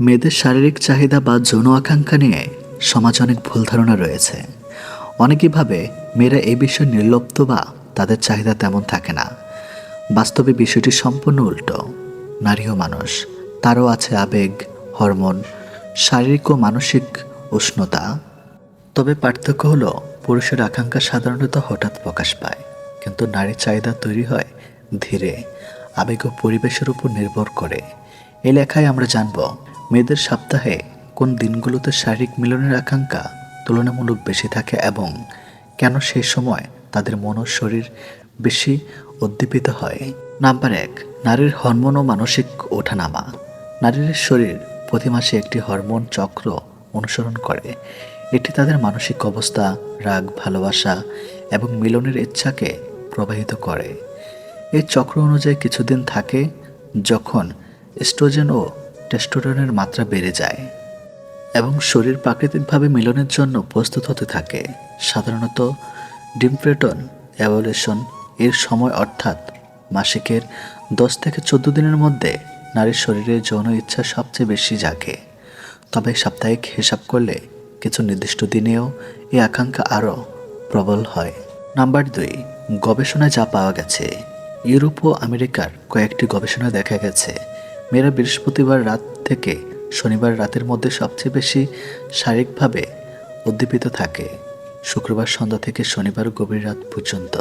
মেয়েদের শারীরিক চাহিদা বা যৌন আকাঙ্ক্ষা নিয়ে সমাজ অনেক ভুল ধারণা রয়েছে। অনেকেই ভাবে মেয়েরা এই বিষয়ে নির্লপ্ত বা তাদের চাহিদা তেমন থাকে না। বাস্তবে বিষয়টি সম্পূর্ণ উল্টো। নারীও মানুষ, তারও আছে আবেগ, হরমোন, শারীরিক ও মানসিক উষ্ণতা। তবে পার্থক্য হলো, পুরুষের আকাঙ্ক্ষা সাধারণত হঠাৎ প্রকাশ পায়। কিন্তু নারীর চাহিদা তৈরি হয় ধীরে। আবেগ ও পরিবেশের উপর নির্ভর করে। এই লেখায় আমরা জানব মেয়েদের সপ্তাহে কোন দিনগুলোতে শারীরিক মিলনের আকাঙ্ক্ষা তুলনামূলক বেশি থাকে এবং কেন সেই সময় তাদের মন ও শরীর বেশি উদ্দীপিত হয়? নাম্বার এক, নারীর হরমোন ও মানসিক ওঠানামা। নারীর শরীর প্রতি মাসে একটি হরমোন চক্র অনুসরণ করে। এটি তাদের মানসিক অবস্থা, রাগ, ভালোবাসা এবং মিলনের ইচ্ছাকে প্রবাহিত করে। এই চক্র অনুযায়ী কিছুদিন থাকে যখন স্ট্রোজেন ও টেস্টোরনের মাত্রা বেড়ে যায় এবং শরীর প্রাকৃতিকভাবে মিলনের জন্য প্রস্তুত হতে থাকে। সাধারণত ডিমপ্রেটন অ্যাভলিউশন এর সময় অর্থাৎ মাসিকের দশ থেকে চোদ্দ দিনের মধ্যে নারীর শরীরে যৌন ইচ্ছা সবচেয়ে বেশি জাগে। তবে সাপ্তাহিক হিসাব করলে কিছু নির্দিষ্ট দিনেও এই আকাঙ্ক্ষা আরও প্রবল হয়। নাম্বার দুই, গবেষণায় যা পাওয়া গেছে। ইউরোপ ও আমেরিকার কয়েকটি গবেষণায় দেখা গেছে, মেয়েরা বৃহস্পতিবার রাত থেকে শনিবার রাতের মধ্যে সবচেয়ে বেশি শারীরিকভাবে উদ্দীপিত থাকে। শুক্রবার সন্ধ্যা থেকে শনিবার গভীর রাত পর্যন্ত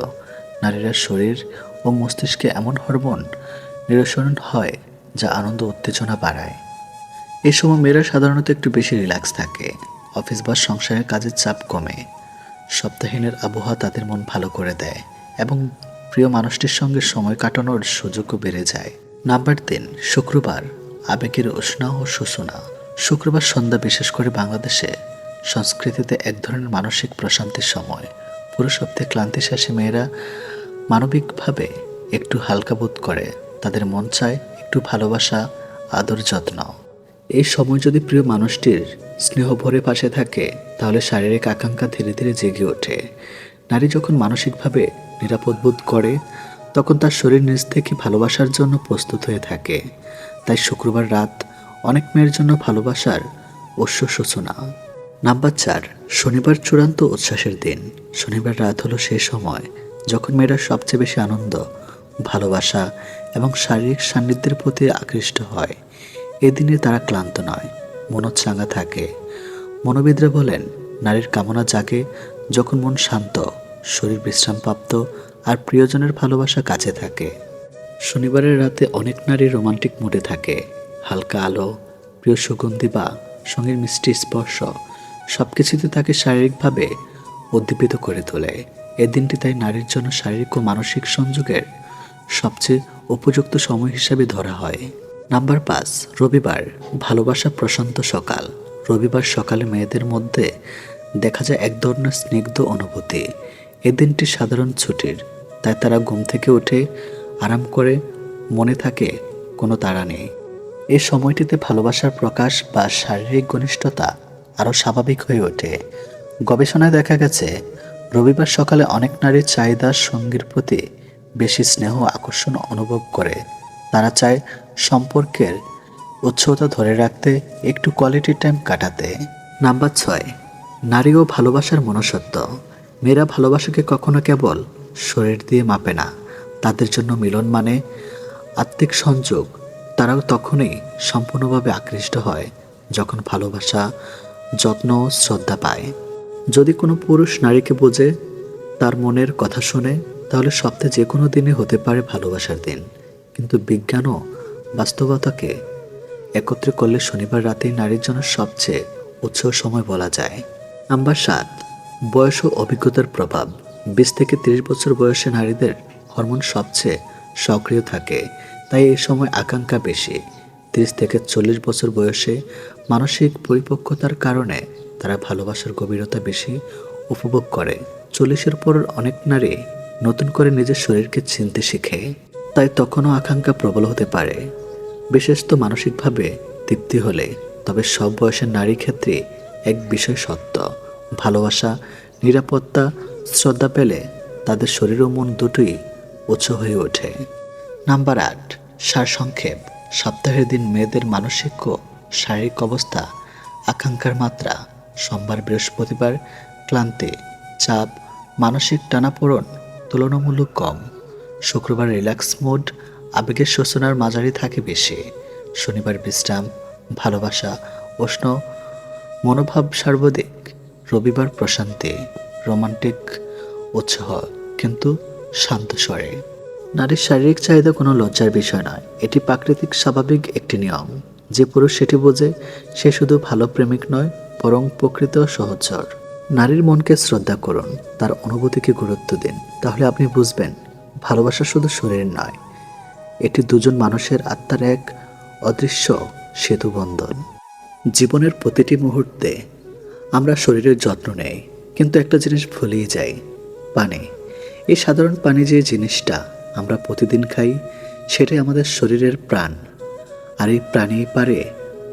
নারীরা শরীর ও মস্তিষ্কে এমন হরমোন নিরসরণ হয় যা আনন্দ, উত্তেজনা বাড়ায়। এই সময় মেয়েরা সাধারণত একটু বেশি রিল্যাক্স থাকে। অফিস বা সংসারের কাজের চাপ কমে। সপ্তাহীনের আবহাওয়া তাদের মন ভালো করে দেয় এবং প্রিয় মানুষটির সঙ্গে সময় কাটানোর সুযোগও বেড়ে যায়। নাম্বার তিন, শুক্রবার আবেগের উষ্ণা ও সূচনা শুক্রবার সন্ধ্যা বিশেষ করে বাংলাদেশে সংস্কৃতিতে এক ধরনের মানসিক প্রশান্তির সময়। পুরো সপ্তাহে ক্লান্তি শেষে মেয়েরা মানবিকভাবে একটু হালকা বোধ করে। তাদের মন চায় একটু ভালোবাসা, আদর যত্ন। এই সময় যদি প্রিয় মানুষটির স্নেহ ভরে পাশে থাকে, তাহলে শারীরিক আকাঙ্ক্ষা ধীরে ধীরে জেগে ওঠে। নারী যখন মানসিকভাবে নিরাপদ বোধ করে, তখন তার শরীর নিজ থেকে ভালোবাসার জন্য প্রস্তুত হয়ে থাকে। তাই শুক্রবার রাত অনেক মেয়ের জন্য ভালোবাসার অশ্ব সূচনা। নাম্বার চার, শনিবার চূড়ান্ত উচ্ছ্বাসের দিন। শনিবার রাত হলো সেই সময় যখন মেয়েরা সবচেয়ে বেশি আনন্দ, ভালোবাসা এবং শারীরিক সান্নিধ্যের প্রতি আকৃষ্ট হয়। এদিনে তারা ক্লান্ত নয়, মনোচ্ছাঙ্গা থাকে। মনোবিদরা বলেন, নারীর কামনা জাগে যখন মন শান্ত, শরীর বিশ্রামপ্রাপ্ত আর প্রিয়জনের ভালোবাসা কাছে থাকে। শনিবারের রাতে অনেক নারী রোমান্টিক মুডে থাকে। হালকা আলো, প্রিয় সুগন্ধি বা সঙ্গীর মিষ্টি স্পর্শ সব কিছুতে তাকে শারীরিকভাবে উদ্দীপিত করে তোলে। এ দিনটি তাই নারীর জন্য শারীরিক ও মানসিক সংযোগের সবচেয়ে উপযুক্ত সময় হিসাবে ধরা হয়। নাম্বার পাঁচ, রবিবার, ভালোবাসা প্রশান্ত সকাল। রবিবার সকালে মেয়েদের মধ্যে দেখা যায় এক ধরনের স্নিগ্ধ অনুভূতি। এ দিনটি সাধারণ ছুটির, তাই তারা ঘুম থেকে উঠে আরাম করে মনে থাকে কোনো তাড়া নেই। এ সময়টিতে ভালোবাসার প্রকাশ বা শারীরিক ঘনিষ্ঠতা আরও স্বাভাবিক হয়ে ওঠে। গবেষণায় দেখা গেছে, রবিবার সকালে অনেক নারীর চাহিদা সঙ্গীর প্রতি বেশি স্নেহ আকর্ষণ অনুভব করে। তারা চায় সম্পর্কের উৎসতা ধরে রাখতে, একটু কোয়ালিটি টাইম কাটাতে। নাম্বার ছয়, নারী ও ভালোবাসার মনুষ্যত্ব। মেয়েরা ভালোবাসাকে কখনো কেবল শরীর দিয়ে মাপে না। তাদের জন্য মিলন মানে আত্মিক সংযোগ। তারাও তখনই সম্পূর্ণভাবে আকৃষ্ট হয় যখন ভালোবাসা, যত্ন, শ্রদ্ধা পায়। যদি কোনো পুরুষ নারীকে বোঝে, তার মনের কথা শুনে, তাহলে সপ্তাহে যে কোনো দিনে হতে পারে ভালোবাসার দিন। কিন্তু বিজ্ঞান ও বাস্তবতাকে একত্রে করলে শনিবার রাতেই নারীর জন্য সবচেয়ে উৎসব সময় বলা যায়। নাম্বার সাত, বয়স ও অভিজ্ঞতার প্রভাব। বিশ থেকে তিরিশ বছর বয়সে নারীদের হরমোন সবচেয়ে সক্রিয় থাকে, তাই এই সময় আকাঙ্ক্ষা বেশি। তিরিশ থেকে চল্লিশ বছর বয়সে মানসিক পরিপক্কতার কারণে তারা ভালোবাসার গভীরতা বেশি উপভোগ করে। চল্লিশের পর অনেক নারী নতুন করে নিজের শরীরকে চিনতে শিখে, তাই তখনও আকাঙ্ক্ষা প্রবল হতে পারে। বিশেষত মানসিকভাবে তৃপ্তি হলে, তবে সব বয়সের নারী ক্ষেত্রে এক বিষয় সত্য, ভালোবাসা, নিরাপত্তা, শ্রদ্ধা পেলে তাদের শরীর ও মন দুটোই উচ্চ হয়ে ওঠে। নাম্বার আট, সারসংক্ষেপ। সপ্তাহের দিন মেয়েদের মানসিক ও শারীরিক অবস্থা, আকাঙ্ক্ষার মাত্রা। সোমবার বৃহস্পতিবার ক্লান্তি, চাপ, মানসিক টানাপোড়ন তুলনামূলক কম। শুক্রবার রিল্যাক্স মুড, আবেগের শোষণার মাঝারি থাকে বেশি। শনিবার বিশ্রাম, ভালোবাসা, উষ্ণ মনোভাব সার্বদিক রবিবার প্রশান্তি, রোমান্টিক উৎসাহ। কিন্তু শান্ত স্বরে। নারীর শারীরিক চাহিদা কোনো লজ্জার বিষয় নয়। এটি প্রাকৃতিক স্বাভাবিক একটি নিয়ম। যে পুরুষ সেটি বোঝে, সে শুধু ভালো প্রেমিক নয়, বরং প্রকৃত সহচর। নারীর মনকে শ্রদ্ধা করুন, তার অনুভূতিকে গুরুত্ব দিন। তাহলে আপনি বুঝবেন, ভালোবাসা শুধু শরীরের নয়, এটি দুজন মানুষের আত্মার এক অদৃশ্য সেতুবন্ধন। জীবনের প্রতিটি মুহূর্তে আমরা শরীরের যত্ন নেই, কিন্তু একটা জিনিস ভুলেই যাই, পানি। এই সাধারণ পানি যে জিনিসটা আমরা প্রতিদিন খাই, সেটাই আমাদের শরীরের প্রাণ। আর এই প্রাণী পারে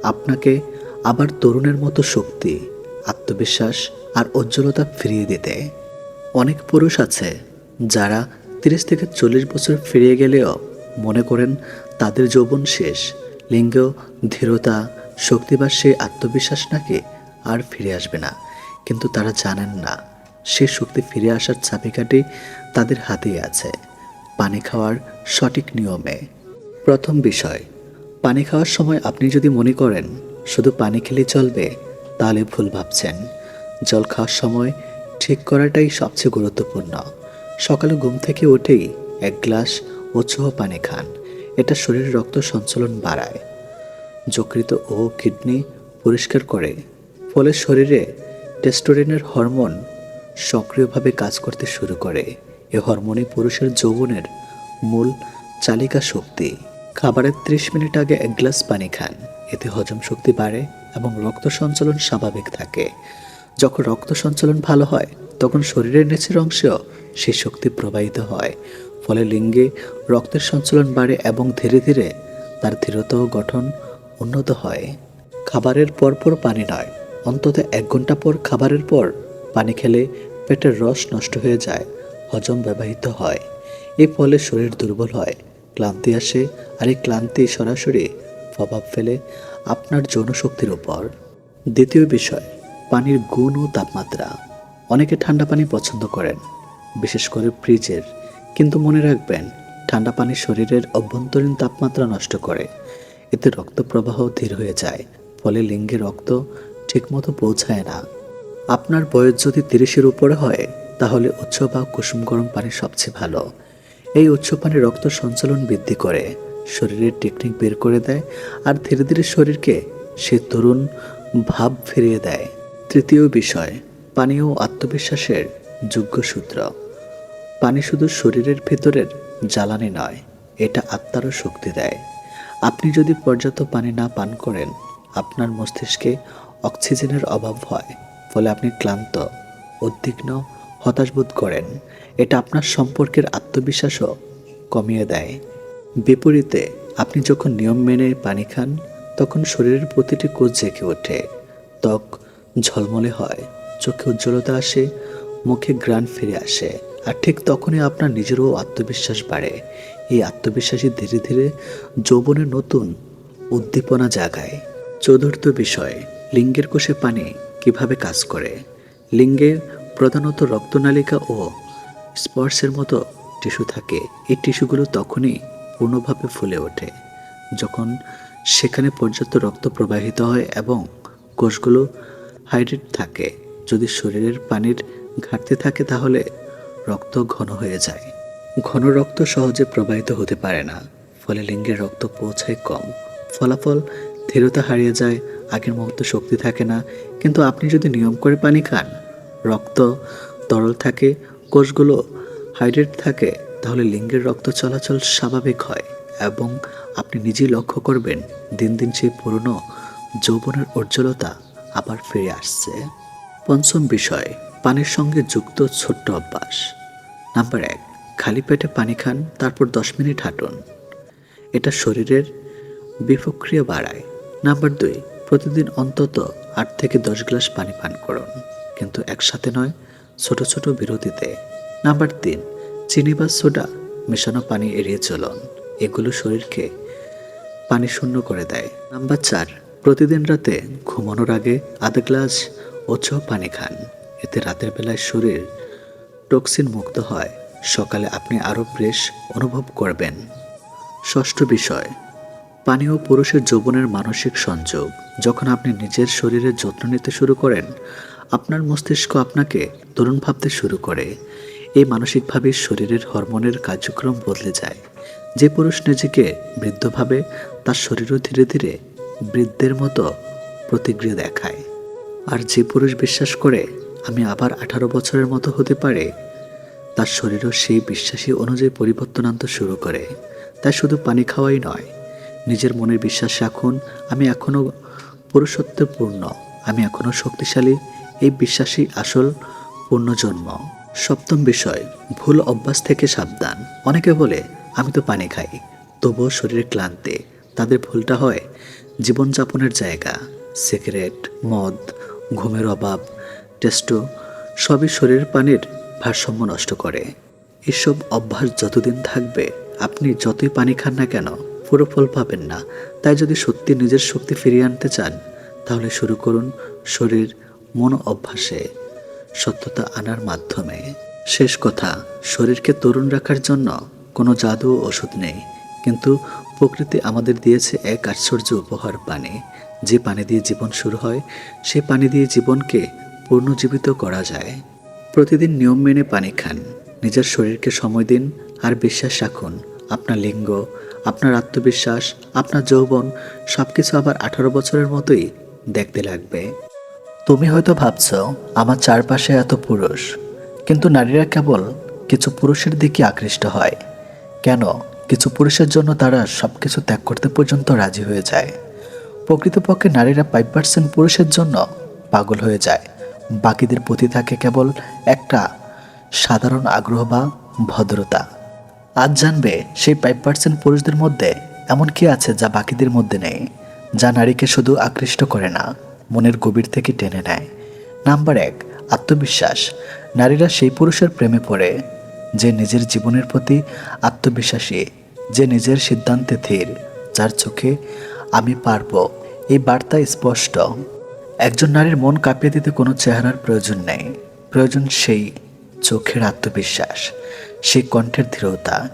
আপনাকে আবার তরুণের মতো শক্তি, আত্মবিশ্বাস আর উজ্জ্বলতা ফিরিয়ে দিতে। অনেক পুরুষ আছে যারা তিরিশ থেকে চল্লিশ বছর ফিরিয়ে গেলেও মনে করেন তাদের যৌবন শেষ, লিঙ্গ, ধীরতা, শক্তি বা সেই আত্মবিশ্বাস নাকি আর ফিরে আসবে না। কিন্তু তারা জানেন না সে শক্তি ফিরে আসার চাবিকাঠি তাদের হাতেই আছে পানি খাওয়ার সঠিক নিয়মে। প্রথম বিষয়, পানি খাওয়ার সময় আপনি যদি মনে করেন শুধু পানি খেলে চলবে, তাহলে ভুল ভাবছেন। জল খাওয়ার সময় ঠিক করাটাই সবচেয়ে গুরুত্বপূর্ণ। সকালে ঘুম থেকে উঠেই এক গ্লাস উৎসাহ পানি খান, এটা শরীরের রক্ত সঞ্চালন বাড়ায়। যকৃত ও কিডনি পরিষ্কার করে, ফলে শরীরে টেস্টোরেনের হরমোন সক্রিয়ভাবে কাজ করতে শুরু করে। এ হরমোনই পুরুষের যৌবনের মূল চালিকা শক্তি। খাবারের ত্রিশ মিনিট আগে এক গ্লাস পানি খান। এতে হজম শক্তি বাড়ে এবং রক্ত সঞ্চালন স্বাভাবিক থাকে। যখন রক্ত সঞ্চালন ভালো হয়, তখন শরীরের নিচের অংশেও সেই শক্তি প্রবাহিত হয়। ফলে লিঙ্গে রক্তের সঞ্চালন বাড়ে এবং ধীরে ধীরে তার ও গঠন উন্নত হয়। খাবারের পরপর পানি নয়, অন্তত এক ঘণ্টা পর খাবারের পর পানি খেলে পেটের রস নষ্ট হয়ে যায়। হজম ব্যবহৃত হয়। এর ফলে শরীর দুর্বল হয়, ক্লান্তি আসে আর এই ক্লান্তি সরাসরি প্রভাব ফেলে আপনার যৌনশক্তির উপর। দ্বিতীয় বিষয়, পানির গুণ ও তাপমাত্রা। অনেকে ঠান্ডা পানি পছন্দ করেন, বিশেষ করে ফ্রিজের। কিন্তু মনে রাখবেন, ঠান্ডা পানি শরীরের অভ্যন্তরীণ তাপমাত্রা নষ্ট করে। এতে রক্ত প্রবাহ ধীর হয়ে যায়, ফলে লিঙ্গে রক্ত ঠিকমতো পৌঁছায় না। আপনার বয়স যদি তিরিশের উপরে হয় তাহলে উৎস বা কুসুম গরম পানি সবচেয়ে ভালো। এই উৎস পানি রক্ত সঞ্চালন বৃদ্ধি করে, শরীরের টেকনিক বের করে দেয় আর ধীরে ধীরে শরীরকে সে তরুণ ভাব ফিরিয়ে দেয়। তৃতীয় বিষয়, পানি ও আত্মবিশ্বাসের যোগ্য সূত্র। পানি শুধু শরীরের ভেতরের জ্বালানি নয়, এটা আত্মারও শক্তি দেয়। আপনি যদি পর্যাপ্ত পানি না পান করেন, আপনার মস্তিষ্কে অক্সিজেনের অভাব হয়, ফলে আপনি ক্লান্ত, উদ্বিগ্ন হতাশ বোধ করেন। এটা আপনার সম্পর্কের আত্মবিশ্বাসও কমিয়ে দেয়। বিপরীতে, আপনি যখন নিয়ম মেনে পানি খান, তখন শরীরের প্রতিটি কোষ জেগে ওঠে। ত্বক ঝলমলে হয়, চোখে উজ্জ্বলতা আসে, মুখে গ্রান ফিরে আসে, আর ঠিক তখনই আপনার নিজেরও আত্মবিশ্বাস বাড়ে। এই আত্মবিশ্বাসী ধীরে ধীরে যৌবনের নতুন উদ্দীপনা জাগায়। চতুর্থ বিষয়, লিঙ্গের কোষে পানি কীভাবে কাজ করে? লিঙ্গে প্রধানত রক্তনালিকা ও স্পর্শের মতো টিস্যু থাকে। এই টিস্যুগুলো তখনই পূর্ণভাবে ফুলে ওঠে, যখন সেখানে পর্যাপ্ত রক্ত প্রবাহিত হয় এবং কোষগুলো হাইড্রেট থাকে। যদি শরীরের পানির ঘাটতি থাকে, তাহলে রক্ত ঘন হয়ে যায়। ঘন রক্ত সহজে প্রবাহিত হতে পারে না, ফলে লিঙ্গের রক্ত পৌঁছায় কম। ফলাফল ধীরতা হারিয়ে যায়, আগের মতো শক্তি থাকে না। কিন্তু আপনি যদি নিয়ম করে পানি খান রক্ত তরল থাকে, কোষগুলো হাইড্রেট থাকে, তাহলে লিঙ্গের রক্ত চলাচল স্বাভাবিক হয় এবং আপনি নিজেই লক্ষ্য করবেন দিন দিন সেই পুরনো যৌবনের উজ্জ্বলতা আবার ফিরে আসছে। পঞ্চম বিষয়, পানির সঙ্গে যুক্ত ছোট্ট অভ্যাস। নাম্বার এক, খালি পেটে পানি খান, তারপর দশ মিনিট হাঁটুন। এটা শরীরের বিপক্রিয়া বাড়ায়। নাম্বার দুই, প্রতিদিন অন্তত আট থেকে দশ গ্লাস পানি পান করুন। কিন্তু একসাথে নয়, ছোট ছোট বিরতিতে। নাম্বার তিন, চিনি বা সোডা, মেশানো পানি এড়িয়ে চলুন। এগুলো শরীরকে পানি শূন্য করে দেয়। নাম্বার চার, প্রতিদিন রাতে ঘুমানোর আগে আধা গ্লাস ওচ পানি খান। এতে রাতের বেলায় শরীর টক্সিন মুক্ত হয়। সকালে আপনি আরও ফ্রেশ অনুভব করবেন। ষষ্ঠ বিষয়, পানি ও পুরুষের যৌবনের মানসিক সংযোগ। যখন আপনি নিজের শরীরের যত্ন নিতে শুরু করেন আপনার মস্তিষ্ক আপনাকে তরুণ ভাবতে শুরু করে। এই মানসিকভাবে শরীরের হরমোনের কার্যক্রম বদলে যায়। যে পুরুষ নিজেকে বৃদ্ধ ভাবে, তার শরীরও ধীরে ধীরে বৃদ্ধের মতো প্রতিক্রিয়া দেখায়। আর যে পুরুষ বিশ্বাস করে, আমি আবার আঠারো বছরের মতো হতে পারে, তার শরীরও সেই বিশ্বাসী অনুযায়ী পরিবর্তন আনতে শুরু করে। তাই শুধু পানি খাওয়াই নয়, নিজের মনের বিশ্বাস রাখুন, আমি এখনও পুরুষত্বপূর্ণ, আমি এখনও শক্তিশালী এই বিশ্বাসই আসল পূর্ণজন্ম সপ্তম বিষয়, ভুল অভ্যাস থেকে সাবধান। অনেকে বলে, আমি তো পানি খাই। তবুও শরীরে ক্লান্তি। তাদের ভুলটা হয় জীবনযাপনের জায়গা। সিগারেট, মদ, ঘুমের অভাব, টেস্টো সবই শরীরের পানির ভারসাম্য নষ্ট করে। এসব অভ্যাস যতদিন থাকবে, আপনি যতই পানি খান না কেন, পুরো ফল পাবেন না। তাই যদি সত্যি নিজের শক্তি ফিরিয়ে আনতে চান, তাহলে শুরু করুন শরীর মন অভ্যাসে সত্যতা আনার মাধ্যমে। শেষ কথা, শরীরকে তরুণ রাখার জন্য কোনো জাদু ওষুধ নেই। কিন্তু প্রকৃতি আমাদের দিয়েছে এক আশ্চর্য উপহার পানি। যে পানি দিয়ে জীবন শুরু হয়, সে পানি দিয়ে জীবনকে পুনর্জীবিত করা যায়। প্রতিদিন নিয়ম মেনে পানি খান। নিজের শরীরকে সময় দিন আর বিশ্বাস রাখুন। আপনার লিঙ্গ, আপনার আত্মবিশ্বাস, আপনার যৌবন সব কিছু আবার আঠারো বছরের মতোই দেখতে লাগবে। তুমি হয়তো ভাবছ, আমার চারপাশে এত পুরুষ। কিন্তু নারীরা কেবল কিছু পুরুষের দিকে আকৃষ্ট হয়। কেন? কিছু পুরুষের জন্য তারা সব কিছু ত্যাগ করতে পর্যন্ত রাজি হয়ে যায়। প্রকৃতপক্ষে নারীরা ফাইভ পার্সেন্ট পুরুষের জন্য পাগল হয়ে যায়। বাকিদের প্রতি থাকে কেবল একটা সাধারণ আগ্রহ বা ভদ্রতা। আজ জানবে সেই ফাইভ পার্সেন্ট পুরুষদের মধ্যে এমন কি আছে যা বাকিদের মধ্যে নেই, যা নারীকে শুধু আকৃষ্ট করে না। মনের গভীর থেকে টেনে নেয়। নাম্বার এক, আত্মবিশ্বাস। নারীরা সেই পুরুষের প্রেমে পড়ে, যে নিজের জীবনের প্রতি আত্মবিশ্বাসী, যে নিজের সিদ্ধান্তে ধীর, যার চোখে আমি পারব। এই বার্তা স্পষ্ট। একজন নারীর মন কাঁপিয়ে দিতে কোনো চেহারার প্রয়োজন নেই। প্রয়োজন সেই চোখের আত্মবিশ্বাস, সেই কণ্ঠের দৃঢ়তা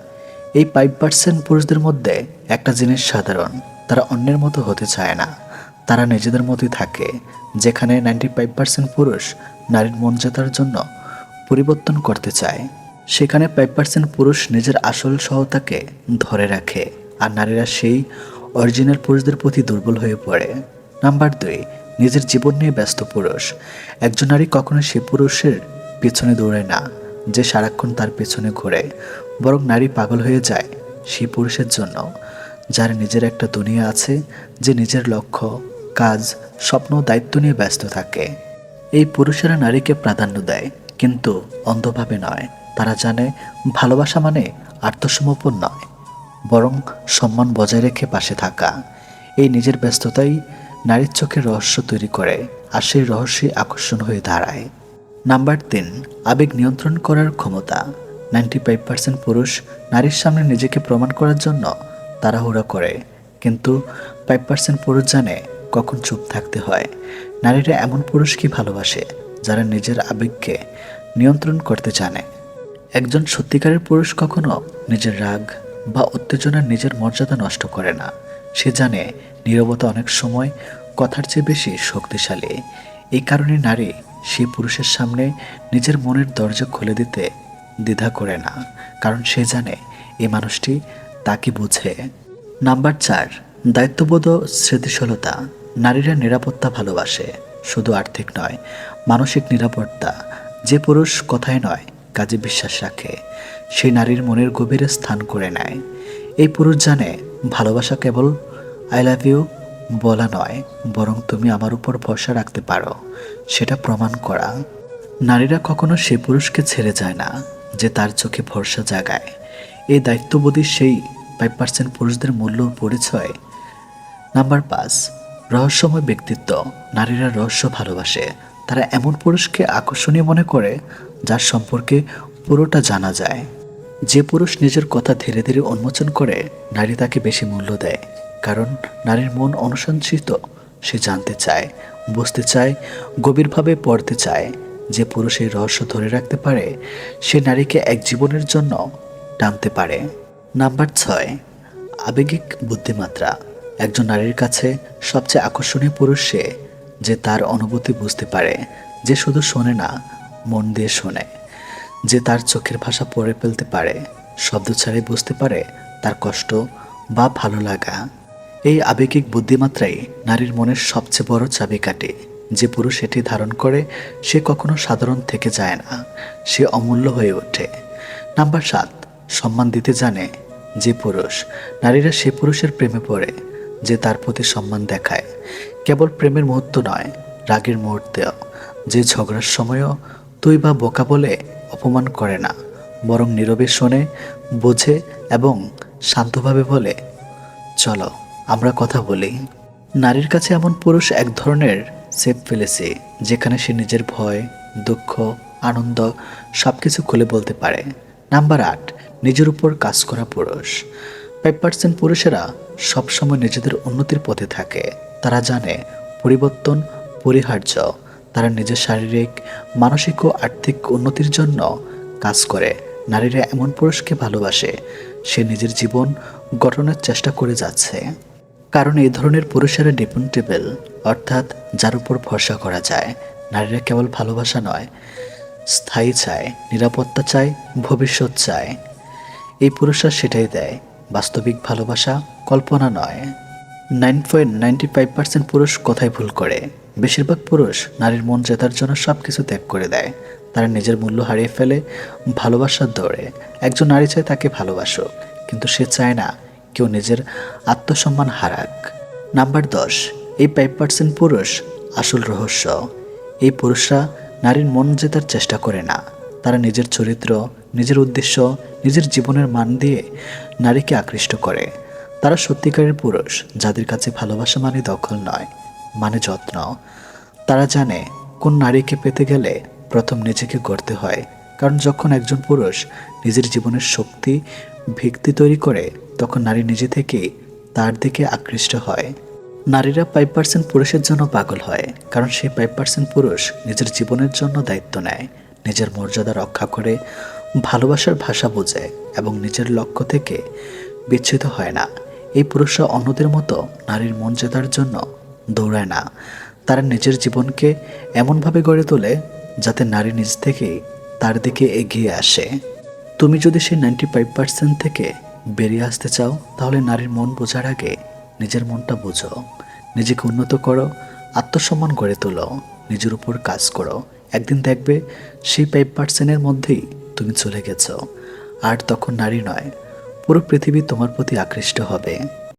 এই ফাইভ পার্সেন্ট পুরুষদের মধ্যে একটা জিনিস সাধারণ, তারা অন্যের মতো হতে চায় না। তারা নিজেদের মতোই থাকে, যেখানে নাইনটি ফাইভ পার্সেন্ট পুরুষ নারীর মন জেতার জন্য পরিবর্তন করতে চায়। সেখানে ফাইভ পার্সেন্ট পুরুষ নিজের আসল সহতাকে ধরে রাখে, আর নারীরা সেই অরিজিনাল পুরুষদের প্রতি দুর্বল হয়ে পড়ে। নাম্বার দুই, নিজের জীবন নিয়ে ব্যস্ত পুরুষ। একজন নারী কখনো সে পুরুষের পেছনে দৌড়ে না, যে সারাক্ষণ তার পেছনে ঘোরে। বরং নারী পাগল হয়ে যায় সেই পুরুষের জন্য, যার নিজের একটা দুনিয়া আছে, যে নিজের লক্ষ্য কাজ, স্বপ্ন, দায়িত্ব নিয়ে ব্যস্ত থাকে। এই পুরুষেরা নারীকে প্রাধান্য দেয়, কিন্তু অন্ধভাবে নয়। তারা জানে ভালোবাসা মানে আত্মসমর্পণ নয়, বরং সম্মান বজায় রেখে পাশে থাকা। এই নিজের ব্যস্ততাই নারীর চোখে রহস্য তৈরি করে, আর সেই রহস্যই আকর্ষণ হয়ে দাঁড়ায়। নাম্বার তিন, আবেগ নিয়ন্ত্রণ করার ক্ষমতা। নাইনটি ফাইভ পার্সেন্ট পুরুষ নারীর সামনে নিজেকে প্রমাণ করার জন্য তাড়াহুড়া করে, কিন্তু ফাইভ পার্সেন্ট পুরুষ জানে কখন চুপ থাকতে হয়। নারীরা এমন পুরুষকে ভালোবাসে, যারা নিজের আবেগকে নিয়ন্ত্রণ করতে জানে? একজন সত্যিকারের পুরুষ কখনো নিজের রাগ বা উত্তেজনার নিজের মর্যাদা নষ্ট করে না। সে জানে নীরবতা অনেক সময় কথার চেয়ে বেশি শক্তিশালী। এই কারণে নারী সেই পুরুষের সামনে নিজের মনের দরজা খুলে দিতে দ্বিধা করে না, কারণ সে জানে এই মানুষটি তাকে বুঝে। নাম্বার চার, দায়িত্ববোধ স্মৃতিশীলতা। নারীরা নিরাপত্তা ভালোবাসে, শুধু আর্থিক নয়, মানসিক নিরাপত্তা, যে পুরুষ কথায় নয়, কাজে বিশ্বাস রাখে। সেই নারীর মনের গভীরে স্থান করে নেয়। এই পুরুষ জানে, ভালোবাসা কেবল আই লাভ ইউ বলা নয়, বরং তুমি আমার উপর ভরসা রাখতে পারো। সেটা প্রমাণ করা। নারীরা কখনো সে পুরুষকে ছেড়ে যায় না, যে তার চোখে ভরসা জাগায়। এই দায়িত্ববোধী সেই ফাইভ পার্সেন্ট পুরুষদের মূল্য পরিচয়। নাম্বার পাঁচ রহস্যময় ব্যক্তিত্ব, নারীরা রহস্য ভালোবাসে। তারা এমন পুরুষকে আকর্ষণীয় মনে করে, যার সম্পর্কে পুরোটা জানা যায়। যে পুরুষ নিজের কথা ধীরে ধীরে উন্মোচন করে, নারী তাকে বেশি মূল্য দেয়। কারণ নারীর মন অনুসঞ্চিত সে জানতে চায়, বুঝতে চায়, গভীরভাবে পড়তে চায়। যে পুরুষ এই রহস্য ধরে রাখতে পারে, সে নারীকে এক জীবনের জন্য টানতে পারে। নাম্বার ছয়, আবেগিক বুদ্ধিমাত্রা। একজন নারীর কাছে সবচেয়ে আকর্ষণীয় পুরুষ সে, যে তার অনুভূতি বুঝতে পারে, যে শুধু শোনে না, মন দিয়ে শোনে। যে তার চোখের ভাষা পড়ে ফেলতে পারে, শব্দ ছাড়াই বুঝতে পারে তার কষ্ট বা ভালো লাগা। এই আবেগিক বুদ্ধিমাত্রাই নারীর মনের সবচেয়ে বড় চাবিকাঠি। যে পুরুষ এটি ধারণ করে, সে কখনো সাধারণ থেকে যায় না, সে অমূল্য হয়ে ওঠে। নাম্বার সাত, সম্মান দিতে জানে যে পুরুষ। নারীরা সে পুরুষের প্রেমে পড়ে যে তার প্রতি সম্মান দেখায়। কেবল প্রেমের মুহূর্ত নয়, রাগের মুহূর্তেও। যে ঝগড়ার সময়ও তুই বা বোকা বলে অপমান করে না, বরং নীরবে শোনে, বোঝে এবং শান্তভাবে বলে, চলো, আমরা কথা বলি। নারীর কাছে এমন পুরুষ এক ধরনের সেফ ফেলেছে, যেখানে সে নিজের ভয়, দুঃখ, আনন্দ সব কিছু খুলে বলতে পারে। নাম্বার আট, নিজের উপর কাজ করা পুরুষ। ফাইভ পার্সেন্ট পুরুষেরা সবসময় নিজেদের উন্নতির পথে থাকে। তারা জানে পরিবর্তন, পরিহার্য। তারা নিজের শারীরিক, মানসিক ও আর্থিক উন্নতির জন্য কাজ করে। নারীরা এমন পুরুষকে ভালোবাসে। সে নিজের জীবন গঠনের চেষ্টা করে যাচ্ছে। কারণ এই ধরনের পুরুষেরা ডিপেন্ডেবল, অর্থাৎ যার উপর ভরসা করা যায়। নারীরা কেবল ভালোবাসা নয়, স্থায়ী চায়, নিরাপত্তা চায়, ভবিষ্যৎ চায়। এই পুরুষরা সেটাই দেয়। বাস্তবিক ভালোবাসা কল্পনা নয়। Nine point ninety five percent পুরুষ কথায় ভুল করে। বেশিরভাগ পুরুষ নারীর মন জেতার জন্য সব কিছু ত্যাগ করে দেয়। তারা নিজের মূল্য হারিয়ে ফেলে ভালোবাসার দৌড়ে একজন নারী চায় তাকে ভালোবাসুক, কিন্তু সে চায় না কেউ নিজের আত্মসম্মান হারাক। নাম্বার দশ, এই ফাইভ পার্সেন্ট পুরুষ আসল রহস্য। এই পুরুষরা নারীর মন জেতার চেষ্টা করে না। তারা নিজের চরিত্র নিজের উদ্দেশ্য, নিজের জীবনের মান দিয়ে নারীকে আকৃষ্ট করে। তারা সত্যিকারের পুরুষ, যাদের কাছে ভালোবাসা মানে দখল নয় মানে যত্ন। তারা জানে কোন নারীকে পেতে গেলে প্রথম নিজেকে গড়তে হয়, কারণ যখন একজন পুরুষ নিজের জীবনের শক্তি, ভিত্তি তৈরি করে, তখন নারী নিজে থেকেই তার দিকে আকৃষ্ট হয়। নারীরা ফাইভ পার্সেন্ট পুরুষের জন্য পাগল হয়, কারণ সেই ফাইভ পার্সেন্ট পুরুষ নিজের জীবনের জন্য দায়িত্ব নেয়, নিজের মর্যাদা রক্ষা করে ভালোবাসার ভাষা বোঝে এবং নিজের লক্ষ্য থেকে বিচ্ছিত হয় না। এই পুরুষরা অন্যদের মতো নারীর মন জেতার জন্য দৌড়ায় না। তারা নিজের জীবনকে এমনভাবে গড়ে তোলে যাতে নারী নিজ থেকেই তার দিকে এগিয়ে আসে। তুমি যদি সেই নাইনটি ফাইভ পার্সেন্ট থেকে বেরিয়ে আসতে চাও, তাহলে নারীর মন বোঝার আগে নিজের মনটা বোঝো। নিজেকে উন্নত করো, আত্মসম্মান গড়ে তোলো, নিজের উপর কাজ করো। একদিন দেখবে সেই ফাইভ পার্সেন্টের মধ্যেই তুমি চলে গেছো। আর তখন নারী নয় পুরো পৃথিবী তোমার প্রতি আকৃষ্ট হবে।